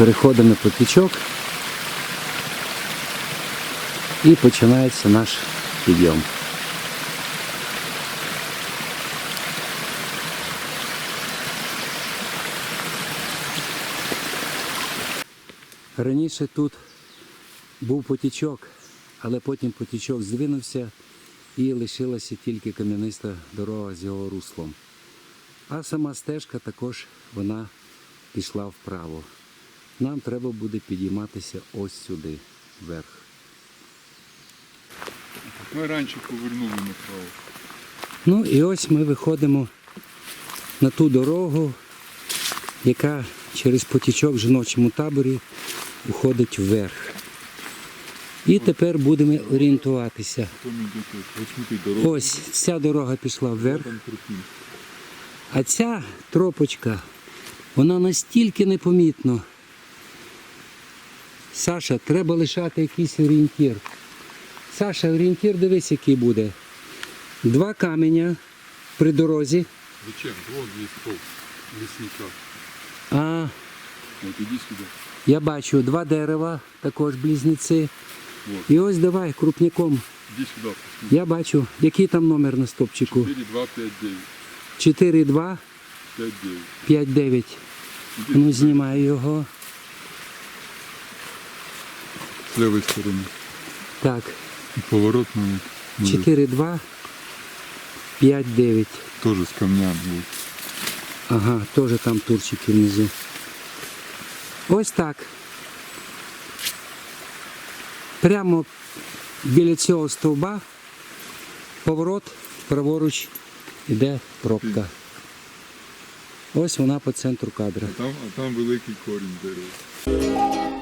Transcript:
переходимо на потічок і починається наш підйом. Раніше тут був потічок, але потім потічок здвинувся і лишилася тільки кам'яниста дорога з його руслом. А сама стежка також вона пішла вправо. Нам треба буде підійматися ось сюди, вверх. Ми раніше повернули направо. Ну і ось ми виходимо на ту дорогу, яка через потічок в жіночому таборі уходить вверх. І тепер будемо орієнтуватися. Ось ця дорога пішла вверх, а ця тропочка, вона настільки непомітно. Саша, треба лишати якийсь орієнтір. Саша, орієнтір дивись, який буде. Два каменя при дорозі. Зачем? Вон є стол лісника. А От іди сюди. я бачу два дерева, також близнеці. Вот. І ось давай крупняком. Іди сюди. Я бачу, який там номер на стопчику. 4, 2, 5, 9. 4, 2, 5, 9. 5, 9. Ну, знімаю його. З лівої сторони. Так, поворот на 4, 2, 5, 9. Теж з камнями. Вот. Ага, теж там турчики внизу. Ось так. Прямо біля цього стовба поворот, праворуч іде пробка. Ось вона по центру кадра. А там, а там великий корінь дерева.